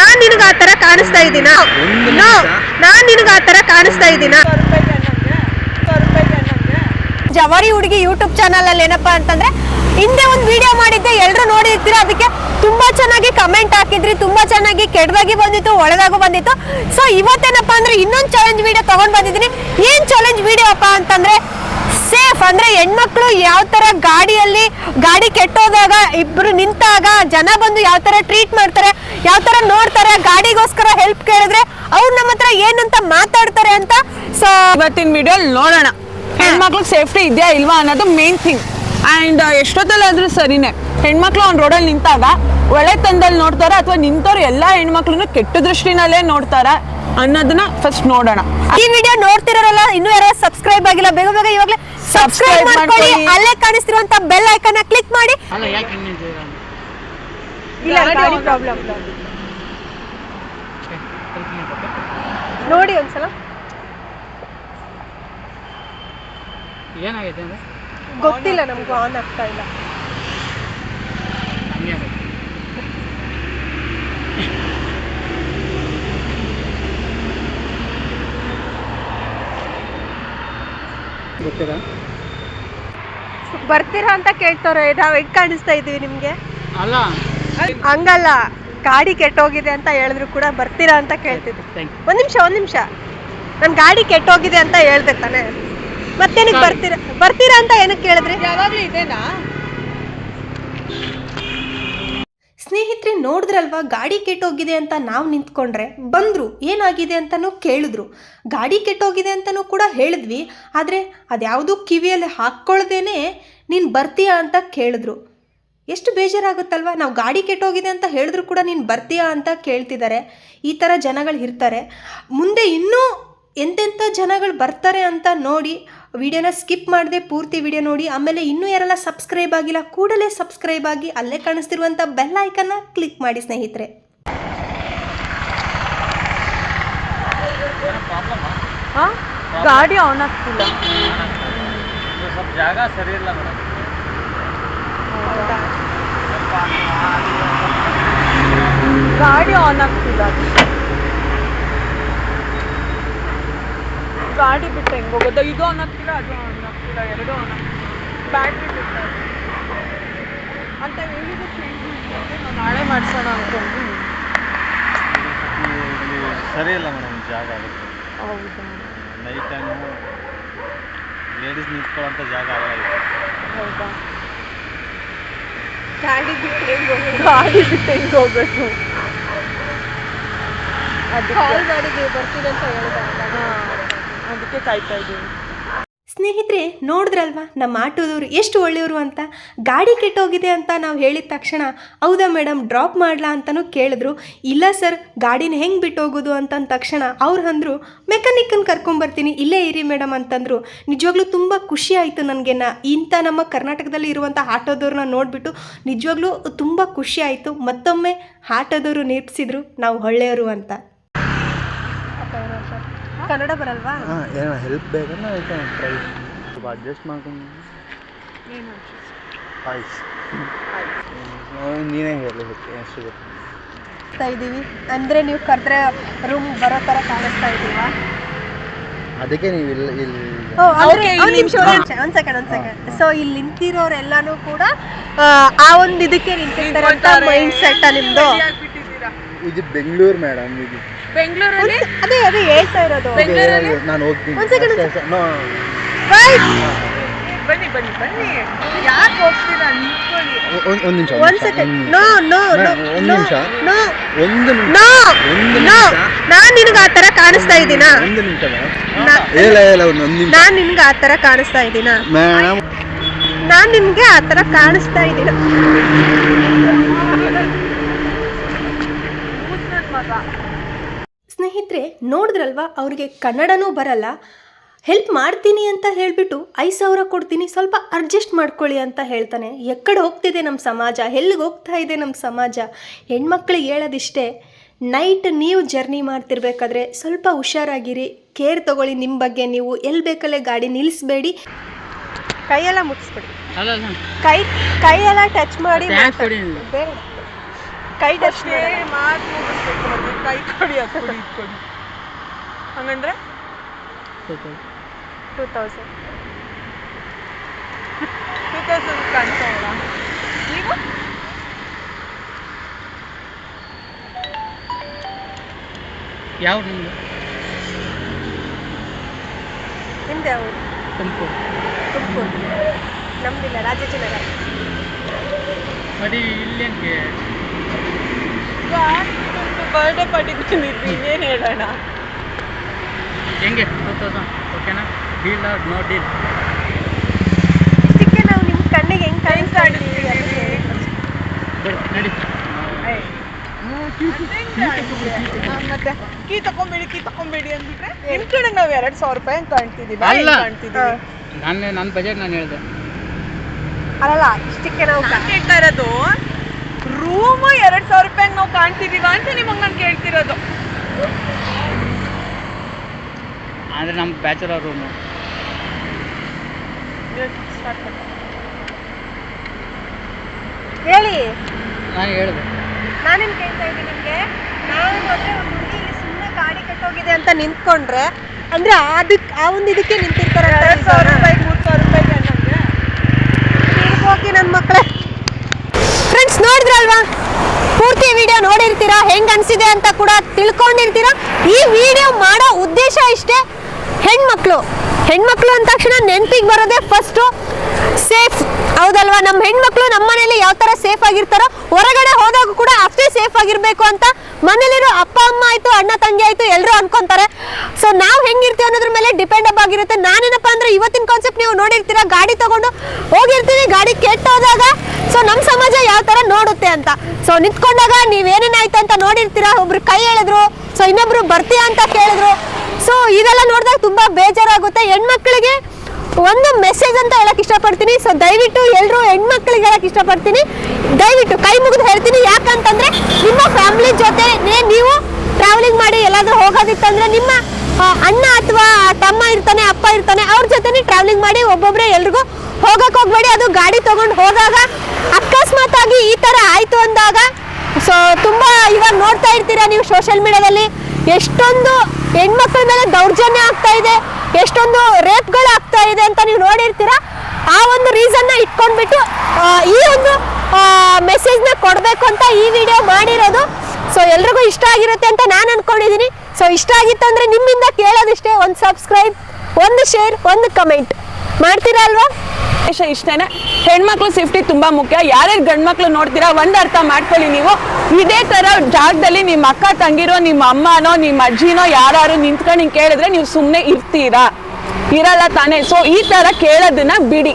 ನಾನ್ ನಿನಗ ಆ ತರ ಕಾಣಿಸ್ತಾ ಇದ್ದೀನ? ನಾನ್ ನಿನಗ ಆ ತರ ಕಾಣಿಸ್ತಾ ಇದ್ದೀನ? ಜವಾರಿ ಹುಡುಗಿ ಯೂಟ್ಯೂಬ್ ಚಾನಲ್ ಅಲ್ಲಿ ಏನಪ್ಪಾ ಅಂತಂದ್ರೆ ಹಿಂದೆ ಒಂದು ವಿಡಿಯೋ ಮಾಡಿದ್ದೆ ಎಲ್ಲರೂ ನೋಡಿರ್ತೀರ? ಅದಕ್ಕೆ ತುಂಬಾ ಚೆನ್ನಾಗಿ ಕಮೆಂಟ್ ಹಾಕಿದ್ರಿ ತುಂಬಾ ಚೆನ್ನಾಗಿ ಕೆಟ್ಟದಾಗಿ ಬಂದಿತ್ತು ಒಳ್ಳೆದಾಗೂ ಬಂದಿತ್ತು. ಸೊ ಇವತ್ತೇನಪ್ಪಾ ಅಂದ್ರೆ ಇನ್ನೊಂದು ಚಾಲೆಂಜ್ ವಿಡಿಯೋ ತಗೊಂಡ್ ಬಂದಿದ್ದೀನಿ. ಏನ್ ಚಾಲೆಂಜ್ ವಿಡಿಯೋ ಅಪ್ಪ ಅಂತಂದ್ರೆ ಸೇಫ್ ಅಂದ್ರೆ ಹೆಣ್ಮಕ್ಳು ಯಾವ ತರ ಗಾಡಿಯಲ್ಲಿ ಗಾಡಿ ಕೆಟ್ಟೋದಾಗ ಇಬ್ರು ನಿಂತಾಗ ಜನ ಬಂದು ಯಾವ ತರ ಟ್ರೀಟ್ ಮಾಡ್ತಾರೆ ಯಾವ ತರ ನೋಡ್ತಾರೆ ಗಾಡಿಗೋಸ್ಕರ ಹೆಲ್ಪ್ ಕೇಳಿದ್ರೆ ಅವ್ರು ನಮ್ಮ ಹತ್ರ ಏನಂತ ಮಾತಾಡ್ತಾರೆ ಅಂತ ಸೊ ಇವತ್ತಿನ ವಿಡಿಯೋ ನೋಡೋಣ. ಹೆಣ್ಮಕ್ಳು ಸೇಫ್ಟಿ ಇದೆಯಾ ಇಲ್ವಾ ಅನ್ನೋದು ಮೇನ್ ಥಿಂಗ್ ಅಂಡ್ ಎಷ್ಟೊತ್ತಲ್ಲಾದ್ರೂ ಸರಿನೇ. ಹೆಣ್ಮಕ್ಳು ಒಂದು ರೋಡಲ್ಲಿ ನಿಂತಾಗ ಒಳ್ಳೆ ತಂದಲ್ಲಿ ನೋಡ್ತಾರ ಅಥವಾ ನಿಂತವ್ರು ಎಲ್ಲ ಹೆಣ್ಮಕ್ಳು ಕೆಟ್ಟ ದೃಷ್ಟಿನಲ್ಲೇ ನೋಡ್ತಾರ? ಅನ್ನೋದನ್ನ ಫಸ್ಟ್ ನೋಡೋಣ. ಈ ವಿಡಿಯೋ ನೋಡ್ತಿರೋರಲ್ಲ ಇನ್ನೂ ಯಾರು ಸಬ್ಸ್ಕ್ರೈಬ್ ಆಗಿಲ್ಲ ಬೇಗ ಬೇಗ ಇವಾಗಲೇ ಸಬ್ಸ್ಕ್ರೈಬ್ ಮಾಡ್ಕೊಳ್ಳಿ. ಅಲ್ಲೇ ಕಾಣಿಸ್ತಿರುವಂತ ಬೆಲ್ ಐಕನ್ ಕ್ಲಿಕ್ ಮಾಡಿ. ಇಲ್ಲ ಗಾಡಿ ಪ್ರಾಬ್ಲಮ್ ನೋಡಿ ಒಂದ್ಸಲ. ಏನಾಗಿದೆ ಅಂದ್ರೆ? ಗೊತ್ತಿಲ್ಲ ನಮ್ಗೂ ಆನ್ ಆಗ್ತಾ ಇಲ್ಲ ಹಂಗೆ ಆಗೈತೆ ಗೊತ್ತಿಲ್ಲ ಬರ್ತೀರಾ ಅಂತ ಕೇಳ್ತಾರೆ. ನಾವು ಹೆಂಗ್ ಕಾಣಿಸ್ತಾ ಇದೀವಿ ನಿಮ್ಗೆ? ಅಲ್ಲ. ಹಂಗಲ್ಲ. ಗಾಡಿ ಕೆಟ್ಟೋಗಿದೆ ಅಂತ ಹೇಳಿದ್ರು ಕೂಡ ಬರ್ತೀರಾ ಅಂತ ಕೇಳ್ತಿದ್ರು ಥ್ಯಾಂಕ್ ಒಂದ್ ನಿಮಿಷ ಒಂದ್ ನಿಮಿಷ. ನನ್ ಗಾಡಿ ಕೆಟ್ಟೋಗಿದೆ ಅಂತ ಹೇಳ್ದೆ ತಾನೆ. ಮತ್ತೆ. ಬರ್ತೀರಾ? ಬರ್ತೀರಾ ಅಂತ ಏನಕ್ಕೆ ಕೇಳಿದ್ರಿ? ಯಾವಾಗ್ಲೂ ಇದೇನಾ? ಸ್ನೇಹಿತರೆ ನೋಡಿದ್ರಲ್ವಾ, ಗಾಡಿ ಕೆಟ್ಟೋಗಿದೆ ಅಂತ ನಾವು ನಿಂತ್ಕೊಂಡ್ರೆ? ಬಂದರು, ಏನಾಗಿದೆ ಅಂತಲೂ ಕೇಳಿದ್ರು. ಗಾಡಿ ಕೆಟ್ಟೋಗಿದೆ ಅಂತಲೂ ಕೂಡ ಹೇಳಿದ್ವಿ, ಆದರೆ ಅದ್ಯಾವುದೂ ಕಿವಿಯಲ್ಲಿ ಹಾಕ್ಕೊಳ್ದೇನೆ ನೀನು ಬರ್ತೀಯಾ ಅಂತ ಕೇಳಿದ್ರು. ಎಷ್ಟು ಬೇಜಾರಾಗುತ್ತಲ್ವಾ, ನಾವು ಗಾಡಿ ಕೆಟ್ಟೋಗಿದೆ ಅಂತ ಹೇಳಿದ್ರು ಕೂಡ ನೀನು ಬರ್ತೀಯಾ ಅಂತ ಕೇಳ್ತಿದ್ದಾರೆ ಈ ಥರ ಜನಗಳು ಇರ್ತಾರೆ. ಮುಂದೆ ಇನ್ನೂ ಎಂತೆಂಥ ಜನಗಳು ಬರ್ತಾರೆ ಅಂತ ನೋಡಿ ವಿಡಿಯೋನ ಸ್ಕಿಪ್ ಮಾಡದೆ ಪೂರ್ತಿ ವಿಡಿಯೋ ನೋಡಿ ಆಮೇಲೆ ಇನ್ನೂ ಯಾರೆಲ್ಲ ಸಬ್ಸ್ಕ್ರೈಬ್ ಆಗಿಲ್ಲ ಕೂಡಲೇ ಸಬ್ಸ್ಕ್ರೈಬ್ ಆಗಿ ಅಲ್ಲೇ ಕಾಣಿಸ್ತಿರುವಂಥ ಬೆಲ್ ಐಕನ್ನ ಕ್ಲಿಕ್ ಮಾಡಿ ಸ್ನೇಹಿತರೆ. ಗಾಡಿ ಆನ್ ಆಗ್ತಿಲ್ಲ. ಸ್ವಲ್ಪ ಜಾಗ ಸರಿ ಇಲ್ಲ ಮೇಡಮ್. ಗಾಡಿ ಆನ್ ಆಗ್ತಿಲ್ಲ. ಗಾಡಿ ಬಿಟ್ಟು ಹೆಂಗ್ ಹೋಗೋದು? ಇದು ಆನ್ ಆಗ್ತಿಲ್ಲ ಅದು ಆನ್ ಆಗ್ತಿಲ್ಲ ಎರಡು ಆನ್ ಆಗ್ತಿಲ್ಲ ಬ್ಯಾಟ್ರಿ ಬಿಟ್ಟ. ಅಂತ ಹೇಳಿದ್ರೆ ಚೇಂಜ್ ಮಾಡ್ಕೊಂಡು ನಾವು ನಾಳೆ ಮಾಡ್ಸೋಣ ಅಂದ್ಕೊಂಡು ಇಲ್ಲಿ ಸರಿ ಇಲ್ಲ ಮೇಡಮ್ ಜಾಗ ಆಗುತ್ತೆ. ಹೌದಾ? ನೈಟ್ ಟೈಮು ಲೇಡೀಸ್ ನಿಂತ್ಕೊಳ್ಳೋಂಥ ಜಾಗ ಆಗಲ್ಲ ಹೌದಾ? ಗಾಡಿ ಬಿಟ್ಟರೆ ಗಾಡಿ ಬಿಟ್ಟು ಹೆಂಗೆ ಹೋಗ್ಬೇಕು ಅದು ಕಾಲ್ ಮಾಡಿದ್ದೀವಿ ಬರ್ತೀನಿ ಅಂತ ಹೇಳಿದಾಗ ಹಾ, ಅದಕ್ಕೆ ಕಾಯ್ತಾ ಇದ್ದೀವಿ ಸ್ನೇಹಿತರೆ, ನೋಡಿದ್ರಲ್ವಾ? ನಮ್ಮ ಆಟೋದವರು ಎಷ್ಟು ಒಳ್ಳೆಯವರು ಅಂತ? ಗಾಡಿ ಕೆಟ್ಟೋಗಿದೆ ಅಂತ ನಾವು ಹೇಳಿದ ತಕ್ಷಣ, ಹೌದಾ ಮೇಡಮ್ ಡ್ರಾಪ್ ಮಾಡಲಾ ಅಂತಲೂ ಕೇಳಿದ್ರು. ಇಲ್ಲ ಸರ್, ಗಾಡಿನ ಹೆಂಗೆ ಬಿಟ್ಟೋಗೋದು? ಅಂತಂದ ತಕ್ಷಣ ಅವ್ರು ಅಂದರು ಮೆಕ್ಯಾನಿಕ್ಕನ್ನು ಕರ್ಕೊಂಬರ್ತೀನಿ, ಇಲ್ಲೇ ಇರಿ ಮೇಡಮ್ ಅಂತಂದರು. ನಿಜವಾಗ್ಲೂ ತುಂಬ ಖುಷಿ ಆಯಿತು ನನಗೆ. ನ, ಇಂಥ ನಮ್ಮ ಕರ್ನಾಟಕದಲ್ಲಿ ಇರುವಂಥ ಆಟೋದವ್ರನ್ನ ನೋಡಿಬಿಟ್ಟು ನಿಜವಾಗ್ಲೂ ತುಂಬ ಖುಷಿ ಆಯಿತು. ಮತ್ತೊಮ್ಮೆ ಆಟೋದವರು ನಿರ್ಪಿಸಿದ್ರು ನಾವು ಒಳ್ಳೆಯವರು ಅಂತ. ಕನ್ನಡ ಬರಲ್ವಾ? ಹಾಂ ಏನೋ ಹೆಲ್ಪ್ ಬೇಕಂದ್ರೆ ಅದಕ್ಕೆ ಪ್ರೈಸ್ ಸ್ವಲ್ಪ ಅಡ್ಜಸ್ಟ್ ಮಾಡ್ಕೊಂಡು. ಆಯ್ಸ್ ನೀನೇ ಹೇಳಿ ಎಷ್ಟು ಗೊತ್ತು ಕಾಣಿಸ್ತಾ ಇದ್ದೀವಿ. ಅಂದರೆ ನೀವು ಕರೆದ್ರೆ ರೂಮ್ ಬರೋ ಥರ ಕಾಣಿಸ್ತಾ ಇದ್ದೀವಾ ಅದಕ್ಕೆ ನೀವು ಇಲ್ಲಿ ಇಲ್ಲಿ. ಓ, ಅಂದ್ರೆ ಒಂದ್ ನಿಮಿಷ ಒಂದ್ ಸೆಕೆಂಡ್ ಒಂದು ಸೆಕೆಂಡ್ ಸೊ ಇಲ್ಲಿ ನಿಂತಿರೋರೆಲ್ಲಾನು ಕೂಡ ಆ, ಆ ಒಂದು ಇದಕ್ಕೆ ನಿಂತಿರ್ತಾರೆ ಅಂತ ಮೈಂಡ್ ಸೆಟ್ ನಿಮ್ದು? ಇದು ಬೆಂಗಳೂರು ಮೇಡಮ್ ಇದು. ಬೆಂಗಳೂರಲ್ಲಿ? ಅದೇ ಅದೇ ಹೇಳ್ತಾ ಇರೋದು. ಬೆಂಗಳೂರಲ್ಲಿ? ನಾನು ಹೋಗ್ತೀನಿ. ಒಂದ್ second, ಒಂದ್ ಅಷ್ಟೇ, ನೋ. Right. ಬನ್ನಿ ಬನ್ನಿ ಬನ್ನಿ. ಯಾಕೆ ಹೋಗ್ತೀರಾ? ನಿಂತ್ಕೊಳ್ಳಿ. ಒಂದು ಒಂದು ನಿಮಿಷ ಒಂದ್ ಸೆಕೆಂಡ್ ನೋ ನೋ ನೋ ಒಂದ್ ನಿಮಿಷ. ನೋ. ಒಂದು ನಿಮಿಷ. ನೋ ಒಂದು ನೋ. ನಿಮಿಷ. ನಾನ್ ನಿನ್ಗ ಆ ತರ ಕಾಣಿಸ್ತಾ ಇದ್ದೀನಾ? ಒಂದು ನಿಮಿಷ ಮೇಡಮ್ ನಾ- ಒಂದು ಒಂದು ನಿಮಿಷ. ನಾನ್ ನಿನ್ಗೆ ಆ ತರ ಕಾಣಿಸ್ತಾ ಇದ್ದೀನಾ? ಮೇಡಮ್ ನಾನ್ ನಿನ್ಗೆ ಆ ತರ ಕಾಣಿಸ್ತಾ ಇದ್ದೀನ? ಸ್ನೇಹಿತರೆ ನೋಡಿದ್ರಲ್ವಾ? ಅವ್ರಿಗೆ ಕನ್ನಡನೂ ಬರಲ್ಲ. ಹೆಲ್ಪ್ ಮಾಡ್ತೀನಿ ಅಂತ ಹೇಳಿಬಿಟ್ಟು ಐದು ಸಾವಿರ ಕೊಡ್ತೀನಿ ಸ್ವಲ್ಪ ಅಡ್ಜಸ್ಟ್ ಮಾಡ್ಕೊಳ್ಳಿ ಅಂತ ಹೇಳ್ತಾನೆ. ಎಕ್ಕಡೆ ಹೋಗ್ತಿದೆ ನಮ್ಮ ಸಮಾಜ ಎಲ್ಲಿಗೆ ಹೋಗ್ತಾ ಇದೆ ನಮ್ಮ ಸಮಾಜ? ಹೆಣ್ಮಕ್ಳಿಗೆ ಹೇಳೋದಿಷ್ಟೇ ನೈಟ್ ನೀವು ಜರ್ನಿ ಮಾಡ್ತಿರ್ಬೇಕಾದ್ರೆ ಸ್ವಲ್ಪ ಹುಷಾರಾಗಿರಿ. ಕೇರ್ ತಗೊಳ್ಳಿ ನಿಮ್ಮ ಬಗ್ಗೆ ನೀವು. ಎಲ್ಲಿ ಬೇಕಲ್ಲೇ ಗಾಡಿ ನಿಲ್ಲಿಸ್ಬೇಡಿ. ಕೈಯೆಲ್ಲ ಮುಟ್ಸ್ಬೇಡಿ ಕೈ ಕೈಯೆಲ್ಲ ಟಚ್ ಮಾಡಿ ಬೇಡ. ಕೈ ಟಚ್ ಮಾತು ಮುಗಿಸ್ಬೇಕು ಕೈ ಕೊಡಿ ಅದು. ಕೊಡಿ ಇದು ಕೊಡಿ. ಹಂಗಂದ್ರೆ? ಟೂ ತೌಸಂಡ್ ಟೂ ತೌಸಂಡ್ ನೀವು? ಯಾವ ನಿಮ್ಮದು ನಿಮ್ದು ಯಾವುದು? ತುಮಕೂರು. ತುಮಕೂರು. ನಮ್ದಿಲ್ಲ ರಾಜಾಜಿನಗರ ಇಲ್ಲೇನ್ಗೆ ಬರ್ಡೇ ಪಾರ್ಟಿಗೆ ಬಂದಿದ್ವಿ ಇನ್ನೇನು ಹೇಳೋಣ? ಹೆಂಗೆ? ಟೂ ತೌಸಂಡ್ ಓಕೆನಾ? ಡೀಲ್ ಆರ್ ನೋ ಡೀಲ್ ಇದಕ್ಕೆ ನಾವು ನಿಮ್ಮ ಕಣ್ಣಿಗೆ ಹೆಂಗೆ ಹೆಂಗ್ ಕಾಣಿಸ್ತಾ ಕಾಣಿಸ್ತಿದೀವಿ? ಬಿಡಿ ನಡಿ. ಆ, ಮತ್ತೆ ಕೀ ತಕೊಂಬೇಡಿ ಕೀ ತಕೊಂಬೇಡಿ ಅಂದ್ಬಿಟ್ರೆ ನಿಮ್ ಕಡೆ ನಾವ್ ಎರಡ್ ಸಾವಿರ ರೂಪಾಯಿ ಅಂತ ಕಾಣ್ತಿದೀವಿ ಅಲ್ಲ. ಕಾಣ್ತಿದೀವಿ? ನಾನು ನನ್ನ ಬಜೆಟ್ ನಾನು ಹೇಳಿದೆ. ಅಲ್ಲಲ್ಲ ಇಷ್ಟಕ್ಕೆ ನಾವು ಕೇಳ್ತಾ ಇರೋದು ರೂಮ್ ಎರಡ್ ಸಾವಿರ ರೂಪಾಯಿ ನಾವು ಕಾಣ್ತಿದೀವ ಅಂತ ನಿಮಗೆ ನಾನು ಕೇಳ್ತಿರೋದು. ಅಂದ್ರೆ ನಮ್ಮ ಬ್ಯಾಚುಲರ್ ರೂಮು ಹೇಳಿ. ನಾನು ಹೇಳಿದೆ. ನಾನೇನು ಕೇಳ್ತಾ ಇದ್ದೀನಿ ನಿಮಗೆ? ನಾನು ಮತ್ತೆ ಒಂದು ಹುಡುಗಿ ಇಲ್ಲಿ ಸುಮ್ಮನೆ ಗಾಡಿ ಕಟ್ಟೋಗಿದೆ ಅಂತ ನಿಂತ್ಕೊಂಡ್ರೆ ಅಂದ್ರೆ ಅದಕ್ಕೆ ಆ ಒಂದು ಇದಕ್ಕೆ ನಿಂತಿರ್ತಾರೆ ಎರಡ್ ಸಾವಿರ ರೂಪಾಯಿ ಮೂರ್ ಸಾವಿರ ರೂಪಾಯಿಗೆ ಅನ್ನಂಗೆ ಹೋಗಿ ನನ್ನ ಮಕ್ಕಳೇ ಫ್ರೆಂಡ್ಸ್ ನೋಡಿದ್ರಲ್ವಾ ಪೂರ್ತಿ ವಿಡಿಯೋ ನೋಡಿರ್ತೀರಾ ಹೆಂಗ್ ಅನ್ಸಿದೆ ಅಂತ ಕೂಡ ತಿಳ್ಕೊಂಡಿರ್ತೀರಾ? ಈ ವಿಡಿಯೋ ಮಾಡೋ ಉದ್ದೇಶ ಇಷ್ಟೇ. ಹೆಣ್ಮಕ್ಳು. ಹೆಣ್ಮಕ್ಳು ಅಂದ ತಕ್ಷಣ ನೆನಪಿಗೆ ಬರೋದೇ ಫಸ್ಟು ಸೇಫ್ ಹೌದಲ್ವಾ? ನಮ್ಮ ಹೆಣ್ಮಕ್ಳು ನಮ್ಮ ಮನೇಲಿ ಯಾವ ತರ ಸೇಫ್ ಆಗಿರ್ತಾರೋ, ಹೊರಗಡೆ ಹೋದಾಗ ಕೂಡ ಅಷ್ಟೇ ಸೇಫ್ ಆಗಿರ್ಬೇಕು ಅಂತ ಮನೇಲಿರೋ ಅಪ್ಪ, ಅಮ್ಮ ಆಯ್ತು, ಅಣ್ಣ, ತಂಗಿ ಆಯ್ತು ಎಲ್ಲರೂ ಅನ್ಕೊಂತಾರೆ. ಸೊ ನಾವು ಹೆಂಗಿರ್ತೀವಿ ಅನ್ನೋದ್ರ ಮೇಲೆ ಡಿಪೆಂಡ್ ಅಪ್ ಆಗಿರುತ್ತೆ. ನಾನೇನಪ್ಪ ಅಂದ್ರೆ ಇವತ್ತಿನ ಕಾನ್ಸೆಪ್ಟ್ ನೀವು ನೋಡಿರ್ತೀರಾ, ಗಾಡಿ ತಗೊಂಡು ಹೋಗಿರ್ತೀನಿ, ಗಾಡಿ ಕೆಟ್ಟೋದಾಗ ಸೊ ನಮ್ಮ ಸಮಾಜ ಯಾವ ತರ ನೋಡುತ್ತೆ ಅಂತ. ಸೊ ನಿಂತ್ಕೊಂಡಾಗ ನೀವೇನೇನಾಯ್ತು ಅಂತ ನೋಡಿರ್ತೀರಾ? ಒಬ್ರು ಕೈ ಎಳೆದ್ರು ಸೊ ಇನ್ನೊಬ್ರು ಬರ್ತೀಯಾ ಅಂತ ಕೇಳಿದ್ರು. ಸೊ ಇದೆಲ್ಲ ನೋಡಿದಾಗ ತುಂಬಾ ಬೇಜಾರಾಗುತ್ತೆ. ಹೆಣ್ಮಕ್ಳಿಗೆ ಒಂದು ಮೆಸೇಜ್ ಅಂತ ಹೇಳಕ್ ಇಷ್ಟಪಡ್ತೀನಿ. ಸೊ ದಯವಿಟ್ಟು ಎಲ್ಲರೂ ಹೆಣ್ಮಕ್ಳಿಗೆ ಹೇಳಕ್ ಇಷ್ಟಪಡ್ತೀನಿ. ದಯವಿಟ್ಟು ಕೈ ಮುಗಿದು ಹೇಳ್ತೀನಿ. ಯಾಕಂತಂದ್ರೆ ನಿಮ್ಮ ಫ್ಯಾಮಿಲಿ ಜೊತೆ ನೀವು ಟ್ರಾವೆಲಿಂಗ್ ಮಾಡಿ ಎಲ್ಲಾದ್ರೂ ಹೋಗೋದಿತ್ತಂದ್ರೆ ನಿಮ್ಮ ಅಣ್ಣ ಅಥವಾ ತಮ್ಮ ಇರ್ತಾನೆ, ಅಪ್ಪ ಇರ್ತಾನೆ, ಅವ್ರ ಜೊತೆನೆ ಟ್ರಾವೆಲಿಂಗ್ ಮಾಡಿ ಒಬ್ಬೊಬ್ರೆ ಎಲ್ರಿಗೂ ಹೋಗಕ್ ಹೋಗ್ಬೇಡಿ. ಅದು ಗಾಡಿ ತಗೊಂಡು ಹೋದಾಗ ಅಕಸ್ಮಾತ್ ಆಗಿ ಈ ತರ ಆಯ್ತು ಅಂದಾಗ ಸೊ ತುಂಬಾ ಇವಾಗ ನೋಡ್ತಾ ಇರ್ತೀರಾ ನೀವು ಸೋಷಿಯಲ್ ಮೀಡಿಯಾದಲ್ಲಿ ಎಷ್ಟೊಂದು ಹೆಣ್ಮಕ್ಳ ಮೇಲೆ ದೌರ್ಜನ್ಯ ಆಗ್ತಾ ಇದೆ. ಎಷ್ಟೊಂದು ರೇಪ್ಗಳು ಆಗ್ತಾ ಇದೆ ಅಂತ ನೀವು ನೋಡಿರ್ತೀರಾ? ಆ ಒಂದು ರೀಸನ್ನ ಇಟ್ಕೊಂಡ್ಬಿಟ್ಟು ಈ ಒಂದು ಮೆಸೇಜ್ನ ಕೊಡಬೇಕು ಅಂತ ಈ ವಿಡಿಯೋ ಮಾಡಿರೋದು. ಸೊ ಎಲ್ರಿಗೂ ಇಷ್ಟ ಆಗಿರುತ್ತೆ ಅಂತ ನಾನು ಅನ್ಕೊಂಡಿದ್ದೀನಿ ಸೊ ಇಷ್ಟ ಆಗಿತ್ತು ಅಂದ್ರೆ ನಿಮ್ಮಿಂದ ಕೇಳೋದಿಷ್ಟೇ. ಒಂದು ಸಬ್ಸ್ಕ್ರೈಬ್ ಒಂದು ಶೇರ್ ಒಂದು ಕಮೆಂಟ್ ಮಾಡ್ತೀರಾ ಅಲ್ವಾ? ವಿಷಯ ಇಷ್ಟೇನೆ. ಹೆಣ್ಮಕ್ಳು ಸೇಫ್ಟಿ ತುಂಬಾ ಮುಖ್ಯ. ಯಾರ್ಯಾರು ಗಂಡ್ಮಕ್ಳು ನೋಡ್ತೀರಾ, ಒಂದ್ ಅರ್ಥ ಮಾಡ್ಕೊಳ್ಳಿ ನೀವು. ಇದೇ ತರ ಜಾಗದಲ್ಲಿ ನಿಮ್ಮ ಅಕ್ಕ ತಂಗಿರೋ, ನಿಮ್ಮ ಅಮ್ಮನೋ, ನಿಮ್ಮ ಅಜ್ಜಿನೋ ಯಾರು ನಿಂತ್ಕೊಂಡು ಹಿಂಗ್ ಕೇಳಿದ್ರೆ ನೀವು ಸುಮ್ಮನೆ ಇರ್ತೀರಾ? ಇರಲ್ಲ ತಾನೇ. ಸೊ ಈ ತರ ಕೇಳೋದನ್ನ ಬಿಡಿ.